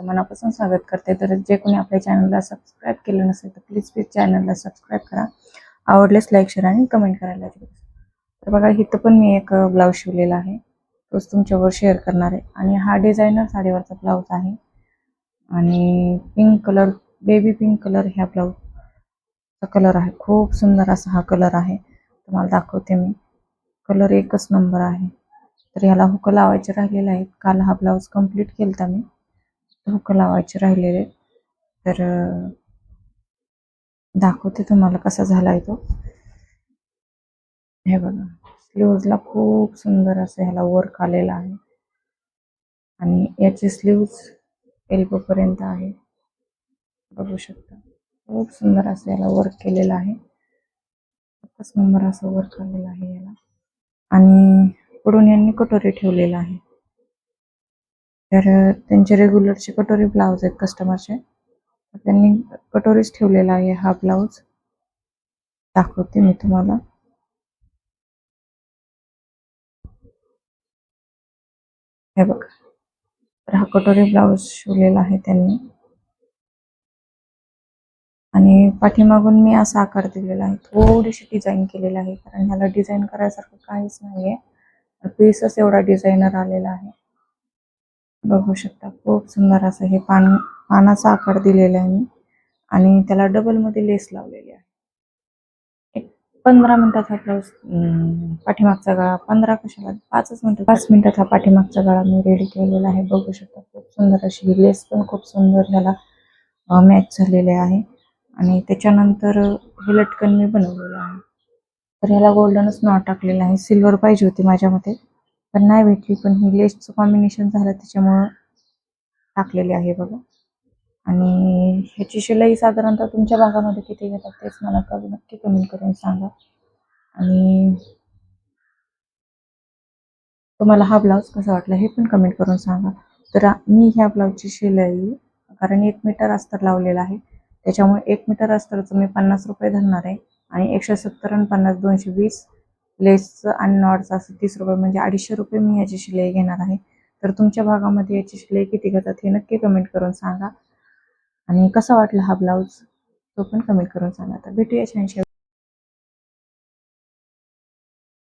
मनापासून स्वागत करते. तर जे कोणी आपल्या चॅनलला सबस्क्राईब केलं नसेल तर प्लीज प्लीज चॅनलला सबस्क्राईब करा. आवडलेस लाईक शेअर आणि कमेंट करायला तर बघा इथं पण मी एक ब्लाऊज शिवलेला आहे. तोच तुमच्यावर शेअर करणार आहे. आणि हा डिझायनर साडीवरचा ब्लाऊज आहे. आणि pink colour baby pink colour ह्या ब्लाऊजचा कलर आहे. खूप सुंदर असा हा कलर आहे. तुम्हाला दाखवते मी. कलर एकच नंबर आहे. तर ह्याला हुक लावायचे राहिलेला आहे काल हा ब्लाऊज कंप्लीट केलता मी. हुक लावायचे राहिलेले. तर दाखवते तुम्हाला कसा झालाय तो. हे बघा स्लीव्हजला खूप सुंदर असं ह्याला वर्क आलेला आहे. आणि याचे स्लीव्ज एल्बो पर्यंत आहे. बघू शकता. खूप सुंदर असं याला वर्क केलेलं आहे. एकच नंबर असं वर्क आलेलं आहे याला आणि पुढून यांनी कटोरी ठेवलेला आहे. तर त्यांचे रेग्युलरचे कटोरी ब्लाऊज आहेत कस्टमरचे त्यांनी कटोरीच ठेवलेला आहे हा ब्लाऊज दाखवते मी तुम्हाला. हे बघा. तर हा कटोरी ब्लाऊज शिवलेला आहे त्यांनी. आणि पाठीमागून मी असा आकार दिलेला आहे. थोडीशी डिझाईन केलेला आहे. कारण ह्याला डिझाईन करायसारखं काहीच नाहीये. पीसच एवढा डिझायनर आलेला आहे. बघू शकता. खूप सुंदर असं हे पान पानाचा आकार दिलेला आहे मी. आणि त्याला डबलमध्ये लेस लावलेली आहे. एक पंधरा मिनिटाचा ब्लाऊज पाठीमागचा गळा. पंधरा कशाला? पाचच मिनिट. पाच मिनिटात हा पाठीमागचा गळा मी रेडी केलेला आहे. बघू शकता खूप सुंदर अशी ही लेस पण खूप सुंदर त्याला मॅच झालेले आहे. आणि त्याच्यानंतर हे लटकन मी बनवलेलं आहे. तर ह्याला गोल्डनच नॉट टाकलेलं आहे. सिल्वर पाहिजे होती माझ्या मते पण नाही भेटली. पण ही लेसचं कॉम्बिनेशन झालं त्याच्यामुळं टाकलेली आहे बघा. आणि ह्याची शिलाई साधारणतः तुमच्या भागामध्ये किती घेतात तेच मला कमी नक्की कमेंट करून सांगा. आणि तुम्हाला हा ब्लाऊज कसा वाटला हे पण कमेंट करून सांगा. तर मी ह्या ब्लाऊजची शिलाई कारण एक मीटर अस्तर लावलेला आहे. त्याच्यामुळे एक मीटर अस्तरचं मी पन्नास रुपये धरणार आहे. आणि एकशे सत्तर आणि पन्नास दोनशे वीस लेसचं आणि नॉटचं असं तीस रुपये म्हणजे अडीचशे रुपये मी याची शिलाई घेणार आहे. तर तुमच्या भागामध्ये याची शिलाई किती घेतात हे नक्की कमेंट करून सांगा. आणि कसा वाटला हा ब्लाऊज तो पण कमेंट करून सांगा. तर भेटूया छानशा